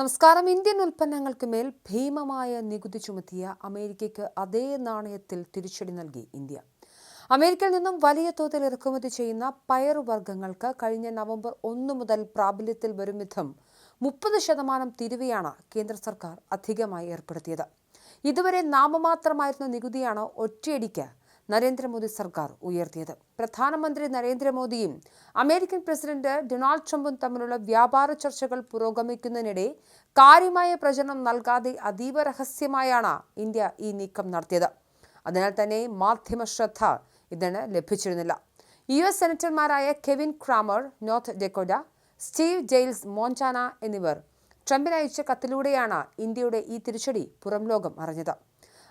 നമസ്കാരം. ഇന്ത്യൻ ഉൽപ്പന്നങ്ങൾക്ക് മേൽ ഭീമമായ നികുതി ചുമത്തിയ അമേരിക്കയ്ക്ക് അതേ നാണയത്തിൽ തിരിച്ചടി നൽകി ഇന്ത്യ. അമേരിക്കയിൽ നിന്നും വലിയ തോതിൽ ഇറക്കുമതി ചെയ്യുന്ന പയറുവർഗങ്ങൾക്ക് കഴിഞ്ഞ നവംബർ ഒന്ന് മുതൽ പ്രാബല്യത്തിൽ വരും വിധം മുപ്പത് ശതമാനം തിരിവെയാണ് കേന്ദ്ര സർക്കാർ അധികമായി ഏർപ്പെടുത്തിയത്. ഇതുവരെ നാമമാത്രമായിരുന്ന നികുതിയാണ് ഒറ്റയടിക്ക് നരേന്ദ്രമോദി സർക്കാർ ഉയർത്തിയത്. പ്രധാനമന്ത്രി നരേന്ദ്രമോദിയും അമേരിക്കൻ പ്രസിഡന്റ് ഡൊണാൾഡ് ട്രംപും തമ്മിലുള്ള വ്യാപാര ചർച്ചകൾ പുരോഗമിക്കുന്നതിനിടെ കാര്യമായ പ്രചരണം നൽകാതെ അതീവ രഹസ്യമായാണ് ഇന്ത്യ ഈ നീക്കം നടത്തിയത്. അതിനാൽ തന്നെ മാധ്യമ ശ്രദ്ധ ഇതിന് ലഭിച്ചിരുന്നില്ല. U S സെനറ്റർമാരായ Kevin Cramer North Dakota Steve ജെയിൽസ് Montana എന്നിവർ ട്രംപിന് അയച്ച കത്തിലൂടെയാണ് ഇന്ത്യയുടെ ഈ തിരിച്ചടി പുറംലോകം അറിഞ്ഞത്.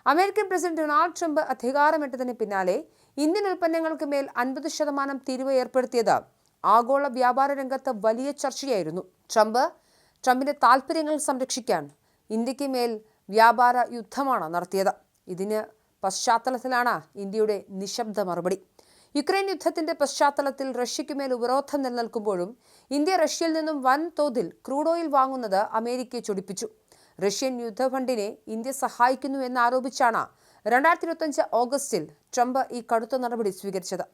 അമേരിക്കൻ പ്രസിഡന്റ് ഡൊണാൾഡ് ട്രംപ് അധികാരമേറ്റതിന് പിന്നാലെ ഇന്ത്യൻ ഉൽപ്പന്നങ്ങൾക്ക് മേൽ അൻപത് ശതമാനം തീരുവ ഏർപ്പെടുത്തിയത് ആഗോള വ്യാപാര രംഗത്ത് വലിയ ചർച്ചയായിരുന്നു. ട്രംപ് ട്രംപിന്റെ താൽപ്പര്യങ്ങൾ സംരക്ഷിക്കാൻ ഇന്ത്യയ്ക്ക് മേൽ വ്യാപാര യുദ്ധമാണ് നടത്തിയത്. ഇതിന് പശ്ചാത്തലത്തിലാണ് ഇന്ത്യയുടെ നിശബ്ദ മറുപടി. യുക്രൈൻ യുദ്ധത്തിന്റെ പശ്ചാത്തലത്തിൽ റഷ്യയ്ക്ക് മേൽ ഉപരോധം നിലനിൽക്കുമ്പോഴും ഇന്ത്യ റഷ്യയിൽ നിന്നും വൻതോതിൽ ക്രൂഡ് ഓയിൽ വാങ്ങുന്നത് അമേരിക്കയെ ചൊടിപ്പിച്ചു. റഷ്യൻ യുദ്ധഫണ്ടിനെ ഇന്ത്യ സഹായിക്കുന്നു എന്നാരോപിച്ചാണ് രണ്ടായിരത്തി ഇരുപത്തഞ്ച് ഓഗസ്റ്റിൽ ട്രംപ് ഈ കടുത്ത നടപടി സ്വീകരിച്ചത്.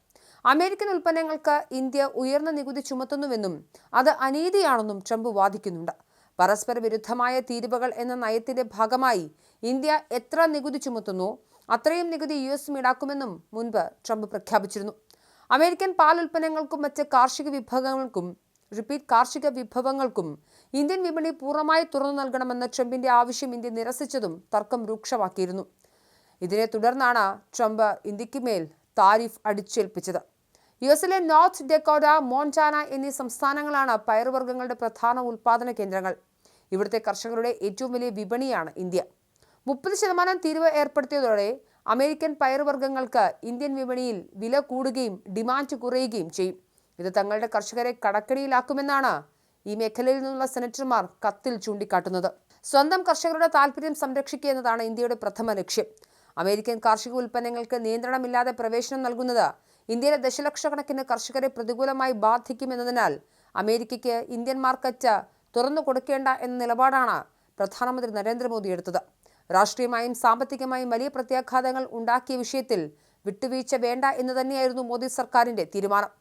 അമേരിക്കൻ ഉൽപ്പന്നങ്ങൾക്ക് ഇന്ത്യ ഉയർന്ന നികുതി ചുമത്തുന്നുവെന്നും അത് അനീതിയാണെന്നും ട്രംപ് വാദിക്കുന്നുണ്ട്. പരസ്പര വിരുദ്ധമായ തീരുവകൾ എന്ന നയത്തിന്റെ ഭാഗമായി ഇന്ത്യ എത്ര നികുതി ചുമത്തുന്നു അത്രയും നികുതി യു എസും ഈടാക്കുമെന്നും മുൻപ് ട്രംപ് പ്രഖ്യാപിച്ചിരുന്നു. അമേരിക്കൻ പാൽ ഉൽപ്പന്നങ്ങൾക്കും മറ്റ് കാർഷിക വിഭവങ്ങൾക്കും റിപ്പീറ്റ് കാർഷിക വിഭവങ്ങൾക്കും ഇന്ത്യൻ വിപണി പൂർണമായി തുറന്നു നൽകണമെന്ന ട്രംപിന്റെ ആവശ്യം ഇന്ത്യ നിരസിച്ചതും തർക്കം രൂക്ഷമാക്കിയിരുന്നു. ഇതിനെ തുടർന്നാണ് ട്രംപ് ഇന്ത്യയ്ക്ക് മേൽ താരിഫ് അടിച്ചേൽപ്പിച്ചത്. യു എസിലെ നോർത്ത് ഡെക്കോഡ മോൺചാന എന്നീ സംസ്ഥാനങ്ങളാണ് പയറുവർഗങ്ങളുടെ പ്രധാന ഉൽപാദന കേന്ദ്രങ്ങൾ. ഇവിടുത്തെ കർഷകരുടെ ഏറ്റവും വലിയ വിപണിയാണ് ഇന്ത്യ. മുപ്പത് ശതമാനം തീരുവ ഏർപ്പെടുത്തിയതോടെ അമേരിക്കൻ പയറുവർഗങ്ങൾക്ക് ഇന്ത്യൻ വിപണിയിൽ വില കൂടുകയും ഡിമാൻഡ് കുറയുകയും ചെയ്യും. ഇത് തങ്ങളുടെ കർഷകരെ കടക്കടിയിലാക്കുമെന്നാണ് ഈ മേഖലയിൽ നിന്നുള്ള സെനറ്റർമാർ കത്തിൽ ചൂണ്ടിക്കാട്ടുന്നത്. സ്വന്തം കർഷകരുടെ താല്പര്യം സംരക്ഷിക്കുക എന്നതാണ് ഇന്ത്യയുടെ പ്രഥമ ലക്ഷ്യം. അമേരിക്കൻ കാർഷിക ഉൽപ്പന്നങ്ങൾക്ക് നിയന്ത്രണമില്ലാതെ പ്രവേശനം നൽകുന്നത് ഇന്ത്യയിലെ ദശലക്ഷക്കണക്കിന് കർഷകരെ പ്രതികൂലമായി ബാധിക്കുമെന്നതിനാൽ അമേരിക്കയ്ക്ക് ഇന്ത്യൻ മാർക്കറ്റ് തുറന്നു കൊടുക്കേണ്ട എന്ന നിലപാടാണ് പ്രധാനമന്ത്രി നരേന്ദ്രമോദി എടുത്തത്. രാഷ്ട്രീയമായും സാമ്പത്തികമായും വലിയ പ്രത്യാഘാതങ്ങൾ ഉണ്ടാക്കിയ വിഷയത്തിൽ വിട്ടുവീഴ്ച വേണ്ട എന്ന് തന്നെയായിരുന്നു മോദി സർക്കാരിന്റെ തീരുമാനം.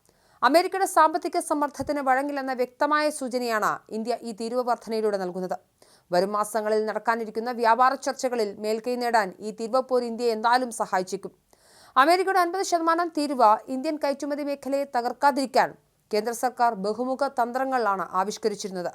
അമേരിക്കയുടെ സാമ്പത്തിക സമ്മർദ്ദത്തിന് വഴങ്ങില്ലെന്ന വ്യക്തമായ സൂചനയാണ് ഇന്ത്യ ഈ തീരുവ വർധനയിലൂടെ നൽകുന്നത്. വരും മാസങ്ങളിൽ നടക്കാനിരിക്കുന്ന വ്യാപാര ചർച്ചകളിൽ മേൽക്കൈ നേടാൻ ഈ തീരുവപ്പോർ ഇന്ത്യയെ എന്തായാലും സഹായിച്ചേക്കും. അമേരിക്കയുടെ അൻപത് ശതമാനം തീരുവ ഇന്ത്യൻ കയറ്റുമതി മേഖലയെ തകർക്കാതിരിക്കാൻ കേന്ദ്ര സർക്കാർ ബഹുമുഖ തന്ത്രങ്ങളാണ് ആവിഷ്കരിച്ചിരുന്നത്.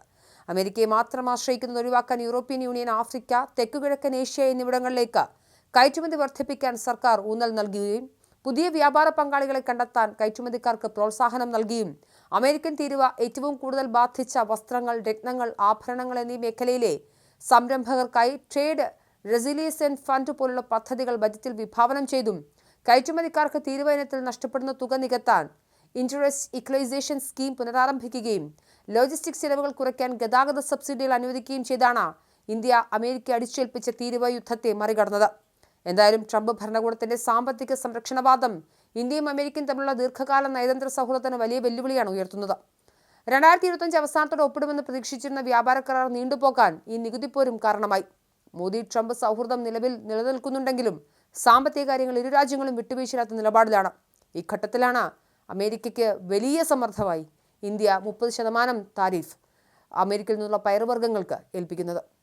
അമേരിക്കയെ മാത്രം ആശ്രയിക്കുന്നത് ഒഴിവാക്കാൻ യൂറോപ്യൻ യൂണിയൻ ആഫ്രിക്ക തെക്കുകിഴക്കൻ ഏഷ്യ എന്നിവിടങ്ങളിലേക്ക് കയറ്റുമതി വർദ്ധിപ്പിക്കാൻ സർക്കാർ ഊന്നൽ നൽകുകയും പുതിയ വ്യാപാര പങ്കാളികളെ കണ്ടെത്താൻ കയറ്റുമതിക്കാർക്ക് പ്രോത്സാഹനം നൽകിയും. അമേരിക്കൻ തീരുവ ഏറ്റവും കൂടുതൽ ബാധിച്ച വസ്ത്രങ്ങൾ രത്നങ്ങൾ ആഭരണങ്ങൾ എന്നീ മേഖലയിലെ സംരംഭകർക്കായി ട്രേഡ് റെസിലിയസൻ ഫണ്ട് പോലുള്ള പദ്ധതികൾ ബജറ്റിൽ വിഭാവനം ചെയ്തും കയറ്റുമതിക്കാർക്ക് തീരുവ ഇനത്തിൽ നഷ്ടപ്പെടുന്ന തുക നികത്താൻ ഇൻട്രസ്റ്റ് ഇക്വലൈസേഷൻ സ്കീം പുനരാരംഭിക്കുകയും ലോജിസ്റ്റിക് ചെലവുകൾ കുറയ്ക്കാൻ ഗതാഗത സബ്സിഡികൾ അനുവദിക്കുകയും ചെയ്താണ് ഇന്ത്യ അമേരിക്ക അടിച്ചേൽപ്പിച്ച തീരുവ യുദ്ധത്തെ മറികടന്നത്. എന്തായാലും ട്രംപ് ഭരണകൂടത്തിന്റെ സാമ്പത്തിക സംരക്ഷണവാദം ഇന്ത്യയും അമേരിക്കയും തമ്മിലുള്ള ദീർഘകാല നയതന്ത്ര സൗഹൃദത്തിന് വലിയ വെല്ലുവിളിയാണ് ഉയർത്തുന്നത്. രണ്ടായിരത്തി ഇരുപത്തഞ്ച് അവസാനത്തോടെ ഒപ്പിടുമെന്ന് പ്രതീക്ഷിച്ചിരുന്ന വ്യാപാര കരാർ നീണ്ടുപോകാൻ ഈ നികുതിപ്പോരും കാരണമായി. മോദി ട്രംപ് സൗഹൃദം നിലവിൽ നിലനിൽക്കുന്നുണ്ടെങ്കിലും സാമ്പത്തിക കാര്യങ്ങൾ ഇരു രാജ്യങ്ങളും വിട്ടുവീഴ്ചയില്ലാത്ത നിലപാടിലാണ്. ഈ ഘട്ടത്തിലാണ് അമേരിക്കയ്ക്ക് വലിയ സമ്മർദ്ദമായി ഇന്ത്യ മുപ്പത് ശതമാനം താരിഫ് അമേരിക്കയിൽ നിന്നുള്ള പയറുവർഗങ്ങൾക്ക് ഏൽപ്പിക്കുന്നത്.